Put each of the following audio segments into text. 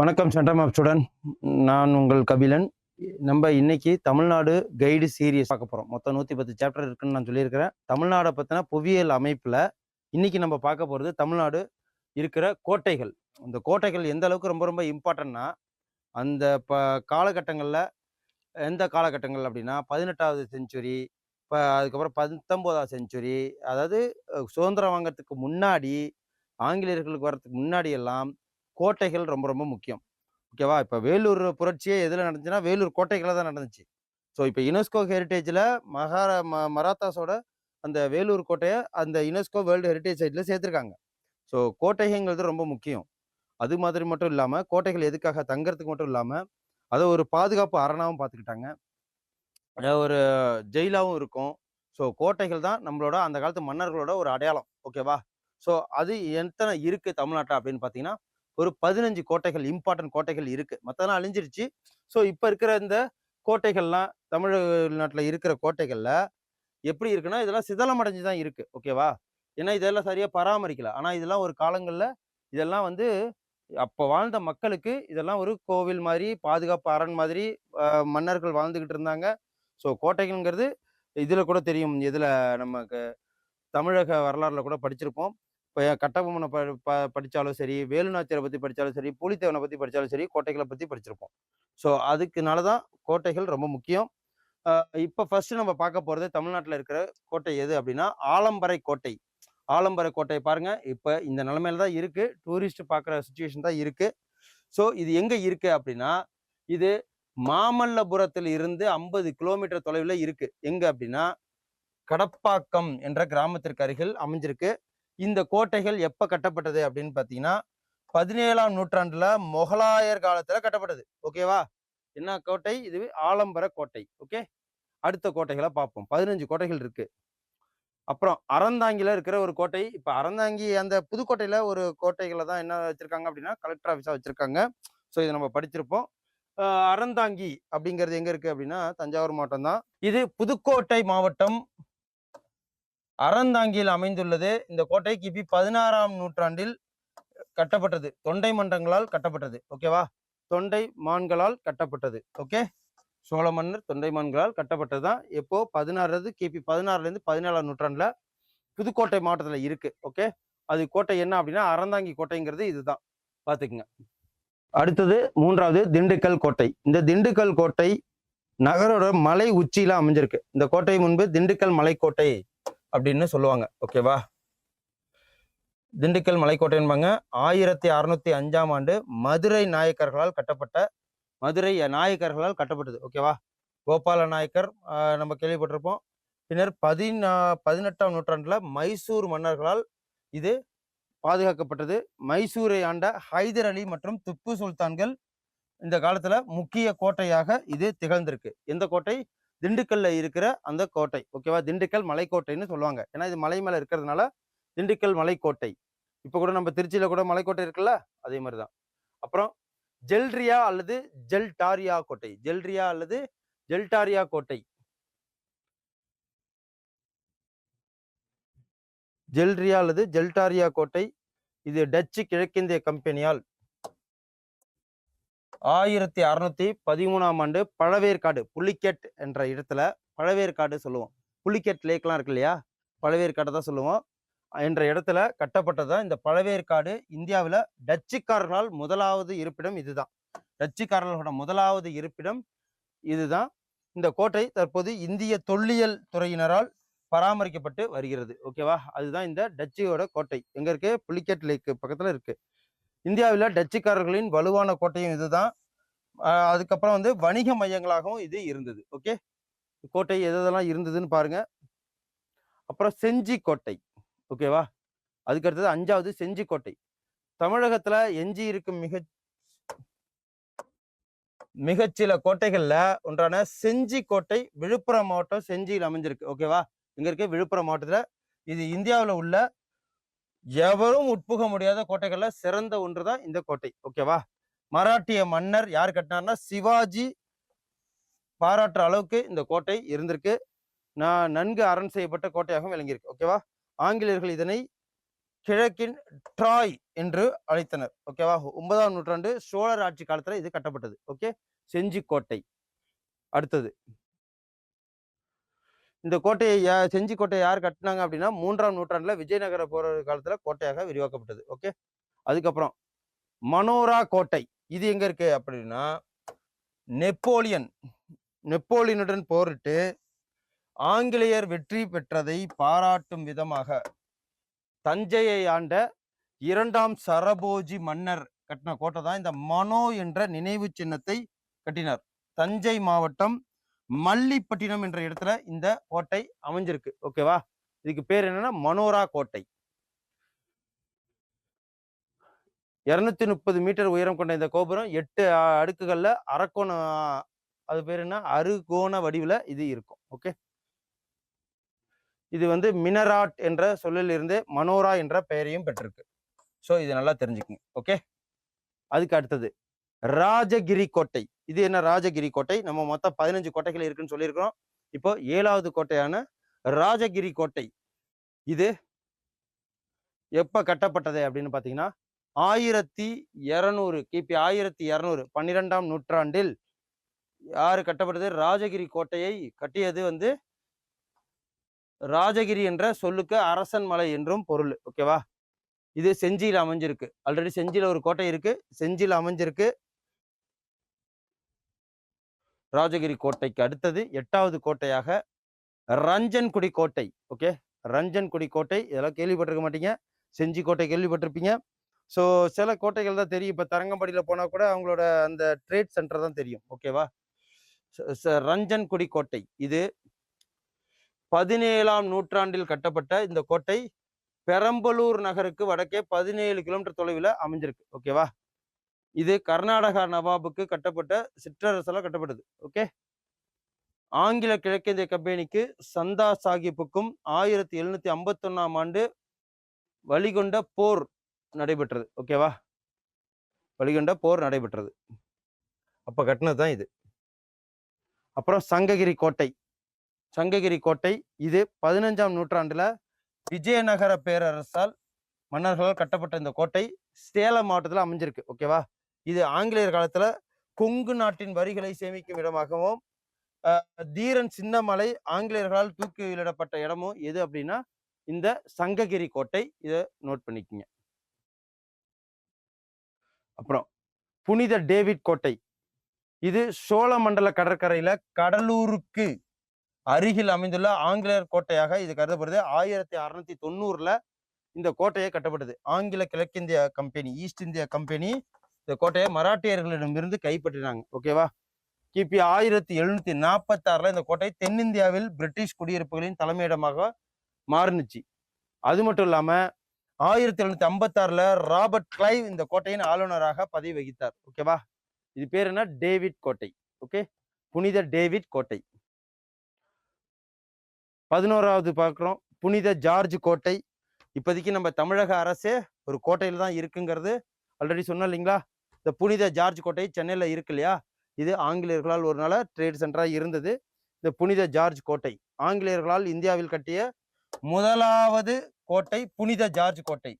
வணக்கம் centum of student நான் உங்கள் கபிலன். நம்ம இன்னைக்கு தமிழ்நாடு கைடு சீரியஸ் பார்க்க போகிறோம் மொத்தம் நூற்றி பத்து சாப்டர் இருக்குன்னு நான் சொல்லியிருக்கிறேன். தமிழ்நாடை பற்றின புவியியல் அமைப்பில் இன்னைக்கு நம்ம பார்க்க போகிறது தமிழ்நாடு இருக்கிற கோட்டைகள். அந்த கோட்டைகள் எந்த அளவுக்கு ரொம்ப ரொம்ப இம்பார்ட்டன்னா அந்த ப காலகட்டங்களில் எந்த காலகட்டங்கள் அப்படின்னா பதினெட்டாவது செஞ்சுரி இப்போ அதுக்கப்புறம் பத்தொம்போதாம் செஞ்சுரி. அதாவது சுதந்திரம் வாங்கிறதுக்கு முன்னாடி ஆங்கிலேயர்களுக்கு வர்றதுக்கு முன்னாடி எல்லாம் கோட்டைகள் ரொம்ப ரொம்ப முக்கியம். ஓகேவா? இப்போ வேலூர் புரட்சியே எதில் நடந்துச்சுன்னா வேலூர் கோட்டைகளில் தான் நடந்துச்சு. ஸோ இப்போ யுனெஸ்கோ ஹெரிட்டேஜில் மகாரா ம மராத்தாஸோட அந்த வேலூர் கோட்டையை அந்த யுனெஸ்கோ வேர்ல்டு ஹெரிட்டேஜ் சைட்டில் சேர்த்துருக்காங்க. ஸோ கோட்டைங்கிறது ரொம்ப முக்கியம். அது மாதிரி மட்டும் இல்லாமல் கோட்டைகள் எதுக்காக தங்கறதுக்கு மட்டும் இல்லாமல் அதை ஒரு பாதுகாப்பு அரணாவும் பார்த்துக்கிட்டாங்க ஒரு ஜெயிலாகவும் இருக்கும். ஸோ கோட்டைகள் தான் நம்மளோட அந்த காலத்து மன்னர்களோட ஒரு அடையாளம். ஓகேவா ஸோ அது எத்தனை இருக்குது தமிழ்நாட்டில் அப்படின்னு பார்த்தீங்கன்னா ஒரு பதினஞ்சு கோட்டைகள் இம்பார்ட்டன்ட் கோட்டைகள் இருக்குது மற்றதெல்லாம் அழிஞ்சிருச்சு. ஸோ இப்போ இருக்கிற இந்த கோட்டைகள்லாம் தமிழ்நாட்டில் இருக்கிற கோட்டைகளில் எப்படி இருக்குன்னா இதெல்லாம் சிதலம் அடைஞ்சு தான் இருக்குது ஓகேவா ஏன்னா இதெல்லாம் சரியாக பராமரிக்கல. ஆனால் இதெல்லாம் ஒரு காலங்களில் இதெல்லாம் வந்து அப்போ வாழ்ந்த மக்களுக்கு இதெல்லாம் ஒரு கோவில் மாதிரி பாதுகாப்பு அரண் மாதிரி மன்னர்கள் வாழ்ந்துக்கிட்டு இருந்தாங்க. ஸோ கோட்டைகள்ங்கிறது இதில் கூட தெரியும். இதில் நமக்கு தமிழக வரலாறுல கூட படிச்சிருப்போம். இப்போ கட்டபொம்மனை ப ப படித்தாலும் சரி வேலுநாச்சியரை பற்றி படித்தாலும் சரி புலித்தேவனை பற்றி படித்தாலும் சரி கோட்டைகளை பற்றி படிச்சிருப்போம். ஸோ அதுக்குனால தான் கோட்டைகள் ரொம்ப முக்கியம். இப்போ ஃபஸ்ட்டு நம்ம பார்க்க போகிறது தமிழ்நாட்டில் இருக்கிற கோட்டை எது அப்படின்னா ஆலம்பரை கோட்டை. ஆலம்பரை கோட்டை பாருங்கள் இப்போ இந்த நிலமையில தான் இருக்குது டூரிஸ்ட் பார்க்குற சுச்சுவேஷன் தான் இருக்குது ஸோ இது எங்கே இருக்குது அப்படின்னா இது மாமல்லபுரத்தில் இருந்து ஐம்பது கிலோமீட்டர் தொலைவில் இருக்கு. எங்க அப்படின்னா கடப்பாக்கம் என்ற கிராமத்திற்கு அருகில் அமைஞ்சிருக்கு. இந்த கோட்டைகள் எப்ப கட்டப்பட்டது அப்படின்னு பார்த்தீங்கன்னா பதினேழாம் நூற்றாண்டுல முகலாயர் காலத்துல கட்டப்பட்டது. ஓகேவா என்ன கோட்டை? இது ஆலம்பர கோட்டை. ஓகே அடுத்த கோட்டைகளை பார்ப்போம். பதினஞ்சு கோட்டைகள் இருக்கு. அப்புறம் அறந்தாங்கில இருக்கிற ஒரு கோட்டை. இப்ப அறந்தாங்கி அந்த புதுக்கோட்டையில ஒரு கோட்டைகளை தான் என்ன வச்சிருக்காங்க அப்படின்னா கலெக்டர் ஆஃபீஸா வச்சிருக்காங்க. ஸோ இதை நம்ம படிச்சிருப்போம். அறந்தாங்கி அப்படிங்கிறது எங்க இருக்கு அப்படின்னா தஞ்சாவூர் மாவட்டம் தான். இது புதுக்கோட்டை மாவட்டம். அறந்தாங்கியில் அமைந்துள்ளது. இந்த கோட்டை கிபி பதினாறாம் நூற்றாண்டில் கட்டப்பட்டது. தொண்டை மன்றங்களால் கட்டப்பட்டது. ஓகேவா தொண்டை மான்களால் கட்டப்பட்டது. ஓகே? சோழ மன்னர் தொண்டை மான்களால் கட்டப்பட்டது தான். எப்போ? பதினாறு கிபி பதினாறுலேருந்து பதினேழாம் நூற்றாண்டில் புதுக்கோட்டை மாவட்டத்தில் இருக்கு. ஓகே? அது கோட்டை என்ன அப்படின்னா அறந்தாங்கி கோட்டைங்கிறது இதுதான். பார்த்துக்குங்க அடுத்தது மூன்றாவது திண்டுக்கல் கோட்டை. இந்த திண்டுக்கல் கோட்டை நகரோட மலை உச்சியில அமைஞ்சிருக்கு. இந்த கோட்டை முன்பு திண்டுக்கல் மலைக்கோட்டை அப்படின்னு சொல்லுவாங்க. ஓகேவா திண்டுக்கல் மலைக்கோட்டைன்பாங்க ஆயிரத்தி அறுநூத்தி அஞ்சாம் ஆண்டு மதுரை நாயக்கர்களால் கட்டப்பட்ட மதுரை நாயக்கர்களால் கட்டப்பட்டது. ஓகேவா கோபால நாயக்கர் நம்ம கேள்விப்பட்டிருப்போம். பின்னர் பதினா பதினெட்டாம் நூற்றாண்டுல மைசூர் மன்னர்களால் இது பாதுகாக்கப்பட்டது. மைசூரை ஆண்ட ஹைதர் அலி மற்றும் திப்பு சுல்தான்கள் இந்த காலத்தில் முக்கிய கோட்டையாக இது திகழ்ந்திருக்கு. எந்த கோட்டை? திண்டுக்கல்ல இருக்கிற அந்த கோட்டை. ஓகேவா திண்டுக்கல் மலைக்கோட்டைன்னு சொல்லுவாங்க. ஏன்னா இது மலை மேலே இருக்கிறதுனால திண்டுக்கல் மலைக்கோட்டை. இப்போ கூட நம்ம திருச்சியில் கூட மலைக்கோட்டை இருக்குல்ல? அதே மாதிரி தான் அப்புறம் ஜெல்ரியா அல்லது ஜெல்டாரியா கோட்டை. ஜெல்ரியா அல்லது ஜெல்டாரியா கோட்டை. ஜெல்ரியா அல்லது ஜெல்டாரியா கோட்டை இது டச்சு கிழக்கிந்திய கம்பெனியால். ஆயிரத்தி அறுநூத்தி பதிமூணாம் ஆண்டு பழவேற்காடு புலிக்கெட் என்ற இடத்துல பழவேற்காடு சொல்லுவோம். புலிக்கெட் லேக்லாம் இருக்கு இல்லையா? பழவேற்காடு தான் சொல்லுவோம். என்ற இடத்துல கட்டப்பட்டதுதான் இந்த பழவேற்காடு. இந்தியாவில் டச்சுக்காரர்களால் முதலாவது இருப்பிடம் இதுதான். டச்சுக்காரர்களோட முதலாவது இருப்பிடம் இதுதான். இந்த கோட்டை தற்போது இந்திய தொல்லியல் துறையினரால் பராமரிக்கப்பட்டு வருகிறது. ஓகேவா அதுதான் இந்த டச்சியோட கோட்டை. எங்க இருக்கு? புலிக்கெட் லேக்கு பக்கத்துல இருக்கு. இந்தியாவில் டச்சுக்காரர்களின் வலுவான கோட்டையும் இதுதான். அதுக்கப்புறம் வந்து வணிக மையங்களாகவும் இது இருந்தது. ஓகே கோட்டை எதெல்லாம் இருந்ததுன்னு பாருங்க. அப்புறம் செஞ்சி கோட்டை. ஓகேவா அதுக்கு அடுத்தது அஞ்சாவது செஞ்சி கோட்டை. தமிழகத்துல எஞ்சி இருக்கும் மிக மிகச்சில கோட்டைகள்ல ஒன்றான செஞ்சி கோட்டை விழுப்புரம் மாவட்டம் செஞ்சியில் அமைஞ்சிருக்கு. ஓகேவா இங்கே இருக்க விழுப்புரம் மாவட்டத்தில் இது இந்தியாவில் உள்ள எவரும் உட்புக முடியாத கோட்டைகளில் சிறந்த ஒன்று தான் இந்த கோட்டை. ஓகேவா மராட்டிய மன்னர் யார் கட்டினார்னா சிவாஜி பாராட்டுற அளவுக்கு இந்த கோட்டை இருந்திருக்கு. நான் நன்கு அரண் செய்யப்பட்ட கோட்டையாகவும் விளங்கியிருக்கு. ஓகேவா ஆங்கிலேயர்கள் இதனை கிழக்கின் ட்ராய் என்று அழைத்தனர். ஓகேவா ஒன்பதாம் நூற்றாண்டு சோழர் ஆட்சி காலத்தில் இது கட்டப்பட்டது. ஓகே செஞ்சி கோட்டை. அடுத்தது. இந்த கோட்டையை யா- செஞ்சி கோட்டையை யார் கட்டினாங்க அப்படின்னா மூன்றாம் நூற்றாண்டில் விஜயநகர போற காலத்தில் கோட்டையாக விரிவாக்கப்பட்டது. ஓகே? அதுக்கப்புறம் மனோரா கோட்டை. இது எங்க இருக்கு அப்படின்னா நெப்போலியன் நெப்போலியனுடன் போரிட்டு ஆங்கிலேயர் வெற்றி பெற்றதை பாராட்டும் விதமாக தஞ்சையை ஆண்ட இரண்டாம் சரபோஜி மன்னர் கட்டின கோட்டை தான். இந்த மனோ என்ற நினைவு சின்னத்தை கட்டினார். தஞ்சை மாவட்டம் மல்லிப்பட்டினம் என்ற இடத்துல இந்த கோட்டை அமைஞ்சிருக்கு. ஓகேவா இதுக்கு பேர் என்னன்னா மனோரா கோட்டை. இருநூத்தி முப்பது மீட்டர் உயரம் கொண்ட இந்த கோபுரம் எட்டு அடுக்குகள்ல அரக்கோண அது பேர் என்ன? அருகோண வடிவுல இது இருக்கும். ஓகே இது வந்து மினராட் என்ற சொல்லில் இருந்து மனோரா என்ற பெயரையும் பெற்றிருக்கு. ஸோ இது நல்லா தெரிஞ்சுக்கங்க. ஓகே அதுக்கு அடுத்தது. ராஜகிரி கோட்டை இது என்ன ராஜகிரி கோட்டை நம்ம மொத்தம் பதினஞ்சு கோட்டைகள் இருக்குன்னு சொல்லியிருக்கிறோம். இப்போ ஏழாவது கோட்டையான ராஜகிரி கோட்டை இது எப்ப கட்டப்பட்டது அப்படின்னு பாத்தீங்கன்னா ஆயிரத்தி இரநூறு கிபி ஆயிரத்தி இரநூறு பன்னிரெண்டாம் நூற்றாண்டில் யாரு கட்டப்பட்டது? ராஜகிரி கோட்டையை கட்டியது வந்து ராஜகிரி என்ற சொல்லுக்கு அரசன் மலை என்றும் பொருள். ஓகேவா? இது செஞ்சியில் அமைஞ்சிருக்கு. ஆல்ரெடி செஞ்சியில் ஒரு கோட்டை இருக்கு. செஞ்சியில் அமைஞ்சிருக்கு. ராஜகிரி கோட்டைக்கு அடுத்தது எட்டாவது கோட்டையாக ரஞ்சன்குடி கோட்டை. ஓகே? ரஞ்சன்குடி கோட்டை. இதெல்லாம் கேள்விப்பட்டிருக்க மாட்டீங்க. செஞ்சி கோட்டை கேள்விப்பட்டிருப்பீங்க. ஸோ சில கோட்டைகள் தான் தெரியும். இப்போ தரங்கம்பாடியில் போனால் கூட அவங்களோட அந்த ட்ரேட் சென்டர் தான் தெரியும். ஓகேவா? ச- ச- ரஞ்சன்குடி கோட்டை. இது பதினேழாம் நூற்றாண்டில் கட்டப்பட்ட இந்த கோட்டை. பெரம்பலூர் நகருக்கு வடக்கே பதினேழு கிலோமீட்டர் தொலைவில் அமைஞ்சிருக்கு. ஓகேவா? இது கர்நாடகா நவாபுக்கு கட்டப்பட்ட சிற்றரசால கட்டப்பட்டது. ஓகே? ஆங்கில கிழக்கிந்திய கம்பெனிக்கு சந்தா சாஹிப்புக்கும் ஆயிரத்தி எழுநூத்தி ஐம்பத்தொன்னாம் ஆண்டு வழிகொண்ட போர் நடைபெற்றது. ஓகேவா? வழிகொண்ட போர் நடைபெற்றது. அப்ப கட்டினது தான் இது. அப்புறம் சங்ககிரி கோட்டை. சங்ககிரி கோட்டை இது பதினஞ்சாம் நூற்றாண்டுல விஜயநகர பேரரசால் மன்னர்களால் கட்டப்பட்ட இந்த கோட்டை சேலம் மாவட்டத்தில் அமைஞ்சிருக்கு. ஓகேவா? இது ஆங்கிலேயர் காலத்துல கொங்கு நாட்டின் வரிகளை சேமிக்கும் இடமாகவும் தீரன் சின்னமலை ஆங்கிலேயர்களால் தூக்கிலிடப்பட்ட இடமும் எது அப்படின்னா இந்த சங்ககிரி கோட்டை. இதை நோட் பண்ணிக்கோங்க. அப்புறம் புனித டேவிட் கோட்டை. இது சோழமண்டல கடற்கரையில கடலூருக்கு அருகில் அமைந்துள்ள ஆங்கிலேயர் கோட்டையாக இது கருதப்படுது. ஆயிரத்தி அறுநூத்தி தொண்ணூறுல இந்த கோட்டையை கட்டப்பட்டது. ஆங்கில கிழக்கிந்திய கம்பெனி ஈஸ்ட் இந்தியா கம்பெனி இந்த கோட்டையை மராட்டியர்களிடமிருந்து கைப்பற்றினாங்க. ஓகேவா கிபி ஆயிரத்தி எழுநூத்தி நாற்பத்தி ஆறுல இந்த கோட்டை தென்னிந்தியாவில் பிரிட்டிஷ் குடியிருப்புகளின் தலைமையிடமாக மாறுனுச்சு. அது மட்டும் இல்லாம ஆயிரத்தி எழுநூத்தி ஐம்பத்தி ஆறுல ராபர்ட் கிளைவ் இந்த கோட்டையின் ஆளுநராக பதவி வகித்தார் ஓகேவா இது பேர் என்ன? டேவிட் கோட்டை. ஓகே புனித டேவிட் கோட்டை. பதினோராவது பார்க்குறோம் புனித ஜார்ஜ் கோட்டை. இப்போதைக்கு நம்ம தமிழக அரசே ஒரு கோட்டையில் தான் இருக்குங்கிறது ஆல்ரெடி சொன்னோம் இல்லைங்களா? இந்த புனித ஜார்ஜ் கோட்டை சென்னையில் இருக்கு இல்லையா? இது ஆங்கிலேயர்களால் ஒரு நாள ட்ரேட் சென்டராக இருந்தது. இந்த புனித ஜார்ஜ் கோட்டை. ஆங்கிலேயர்களால் இந்தியாவில் கட்டிய முதலாவது கோட்டை புனித ஜார்ஜ் கோட்டை.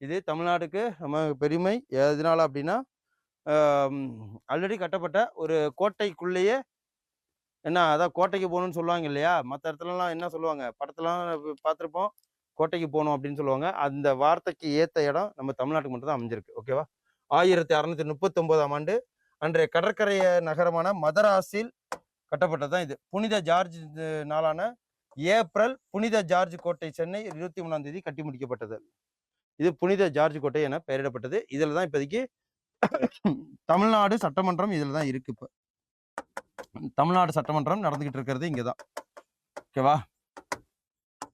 இது தமிழ்நாடுக்கு நம்ம பெருமை. எதனால அப்படின்னா ஆல்ரெடி கட்டப்பட்ட ஒரு கோட்டைக்குள்ளேயே என்ன அதான் கோட்டைக்கு போகணும்னு சொல்லுவாங்க இல்லையா? மற்ற இடத்துலலாம் என்ன சொல்லுவாங்க? படத்துலலாம் பார்த்துருப்போம். கோட்டைக்கு போகணும் அப்படின்னு சொல்லுவாங்க. அந்த வார்த்தைக்கு ஏற்ற இடம் நம்ம தமிழ்நாட்டுக்கு மட்டும் தான் அமைஞ்சிருக்கு. ஓகேவா? ஆயிரத்தி அறுநூத்தி முப்பத்தி ஒன்பதாம் ஆண்டு அன்றைய கடற்கரைய நகரமான மதராஸில் கட்டப்பட்டதுதான் இது. புனித ஜார்ஜ் நாளான ஏப்ரல் புனித ஜார்ஜ் கோட்டை சென்னை இருபத்தி மூணாம் தேதி கட்டி முடிக்கப்பட்டது. இது புனித ஜார்ஜ் கோட்டை என பெயரிடப்பட்டது. இதில் தான் இப்போதைக்கு தமிழ்நாடு சட்டமன்றம் இதில் தான் இருக்கு இப்போ. தமிழ்நாடு சட்டமன்றம் நடந்துகிட்டு இருக்கிறது இங்கே தான் ஓகேவா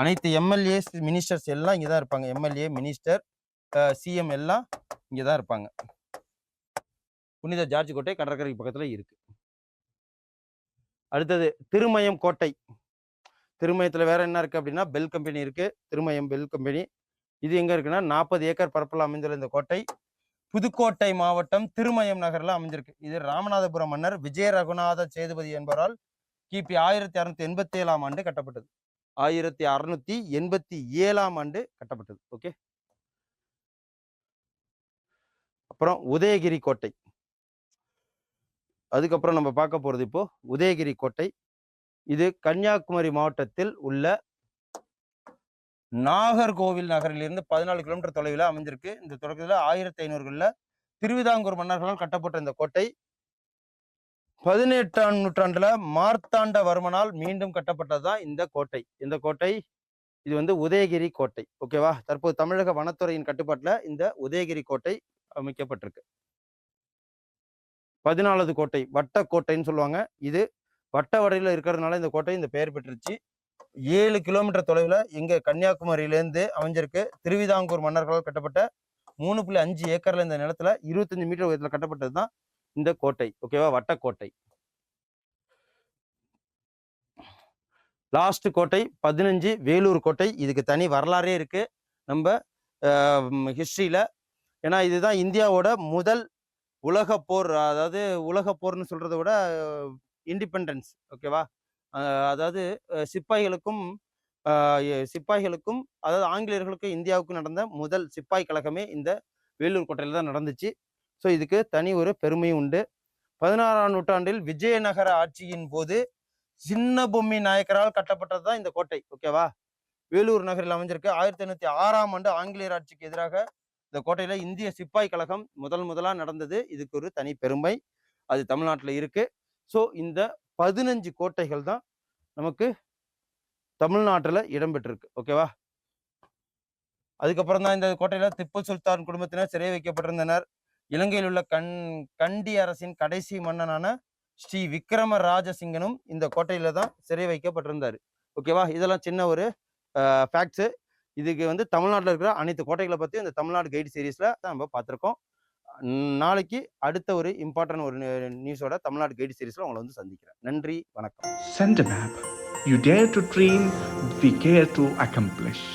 அனைத்து எம்எல்ஏஸ் மினிஸ்டர்ஸ் எல்லாம் இங்கே தான் இருப்பாங்க எம்எல்ஏ மினிஸ்டர் சிஎம் எல்லாம் இங்கே தான் இருப்பாங்க. புனித ஜார்ஜ் கோட்டை கடற்கரை பக்கத்தில் இருக்கு. அடுத்தது திருமயம் கோட்டை. திருமயத்தில் வேற என்ன இருக்கு அப்படின்னா பெல் கம்பெனி இருக்கு. Thirumayam bell company. இது எங்க இருக்குன்னா நாற்பது ஏக்கர் பரப்பில் அமைந்துள்ள இந்த கோட்டை. புதுக்கோட்டை மாவட்டம் திருமயம் நகர்ல அமைஞ்சிருக்கு. இது ராமநாதபுரம் மன்னர் விஜய ரகுநாத சேதுபதி என்பவரால் கிபி ஆயிரத்தி அறுநூத்தி எண்பத்தி ஏழாம் ஆண்டு கட்டப்பட்டது. ஆயிரத்தி அறுநூத்தி எண்பத்தி ஏழாம் ஆண்டு கட்டப்பட்டது. ஓகே? அப்புறம் உதயகிரி கோட்டை. அதுக்கப்புறம் நம்ம பார்க்க போறது இப்போ உதயகிரி கோட்டை. இது கன்னியாகுமரி மாவட்டத்தில் உள்ள நாகர்கோவில் நகரிலிருந்து பதினாலு கிலோமீட்டர் தொலைவில் அமைஞ்சிருக்கு இந்த தொடக்கத்தில் ஆயிரத்தி ஐநூறுகளில் திருவிதாங்கூர் மன்னர்களால் கட்டப்பட்ட இந்த கோட்டை. பதினெட்டாம் நூற்றாண்டுல மார்த்தாண்டவர்மனால் மீண்டும் கட்டப்பட்டதுதான் இந்த கோட்டை. இந்த கோட்டை இது வந்து உதயகிரி கோட்டை. ஓகேவா? தற்போது தமிழக வனத்துறையின் கட்டுப்பாட்டுல இந்த உதயகிரி கோட்டை. அமைக்கப்பட்டிருக்கு. பதினாலாவது கோட்டை வட்டக்கோட்டைன்னு சொல்லுவாங்க. இது வட்ட வடையில் இருக்கிறதுனால இந்த கோட்டை இந்த பெயர் பெற்றுச்சு ஏழு கிலோமீட்டர் தொலைவில் இங்கே கன்னியாகுமரியிலேருந்து அமைஞ்சிருக்கு. திருவிதாங்கூர் மன்னர்களால் கட்டப்பட்ட மூணு புள்ளி அஞ்சு ஏக்கரில் இந்த நிலத்துல இருபத்தஞ்சு மீட்டர் உயரத்தில் கட்டப்பட்டது தான் இந்த கோட்டை. ஓகேவா வட்டக்கோட்டை லாஸ்ட் கோட்டை பதினஞ்சு வேலூர் கோட்டை. இதுக்கு தனி வரலாறே இருக்கு. நம்ம ஹிஸ்ட்ரியில் ஏன்னா இதுதான் இந்தியாவோட முதல் உலக போர். அதாவது உலக போர்னு சொல்றதை விட இண்டிபெண்டன்ஸ். ஓகேவா? அதாவது சிப்பாய்களுக்கும் சிப்பாய்களுக்கும் அதாவது ஆங்கிலேயர்களுக்கும் இந்தியாவுக்கும் நடந்த முதல் சிப்பாய் கழகமே இந்த வேலூர் கோட்டையில் தான் நடந்துச்சு. ஸோ இதுக்கு தனி ஒரு பெருமையும் உண்டு. பதினாறாம் நூற்றாண்டில் விஜயநகர ஆட்சியின் போது சின்ன பொம்மி நாயக்கரால் கட்டப்பட்டது தான் இந்த கோட்டை. ஓகேவா? வேலூர் நகரில் அமைஞ்சிருக்கு. ஆயிரத்தி ஐநூத்தி ஆறாம் ஆண்டு ஆங்கிலேயர் ஆட்சிக்கு எதிராக இந்த கோட்டையில இந்திய சிப்பாய் கழகம் முதல் முதலா நடந்தது. இதுக்கு ஒரு தனி பெருமை. அது தமிழ்நாட்டில் இருக்கு. ஸோ இந்த பதினஞ்சு கோட்டைகள் தான் நமக்கு தமிழ்நாட்டில் இடம்பெற்றிருக்கு. ஓகேவா? அதுக்கப்புறம் தான் இந்த கோட்டையில திப்பு சுல்தான் குடும்பத்தினர் சிறை வைக்கப்பட்டிருந்தனர். இலங்கையில் உள்ள கண் கண்டி அரசின் கடைசி மன்னனான ஸ்ரீ விக்ரம ராஜசிங்கனும் இந்த கோட்டையில தான் சிறை வைக்கப்பட்டிருந்தாரு. ஓகேவா? இதெல்லாம் சின்ன ஒரு ஃபேக்ட்ஸு இதுக்கு வந்து தமிழ்நாட்டில் இருக்கிற அனைத்து கோட்டைகளை பற்றி இந்த தமிழ்நாடு கைடு சீரீஸில் தான் நம்ம பார்த்துருக்கோம். நாளைக்கு அடுத்த ஒரு இம்பார்ட்டன்ட் ஒரு நியூஸோட தமிழ்நாடு கைடு சீரீஸில் உங்களை வந்து சந்திக்கிறேன். நன்றி வணக்கம். Sent map you dare to dream we care to accomplish.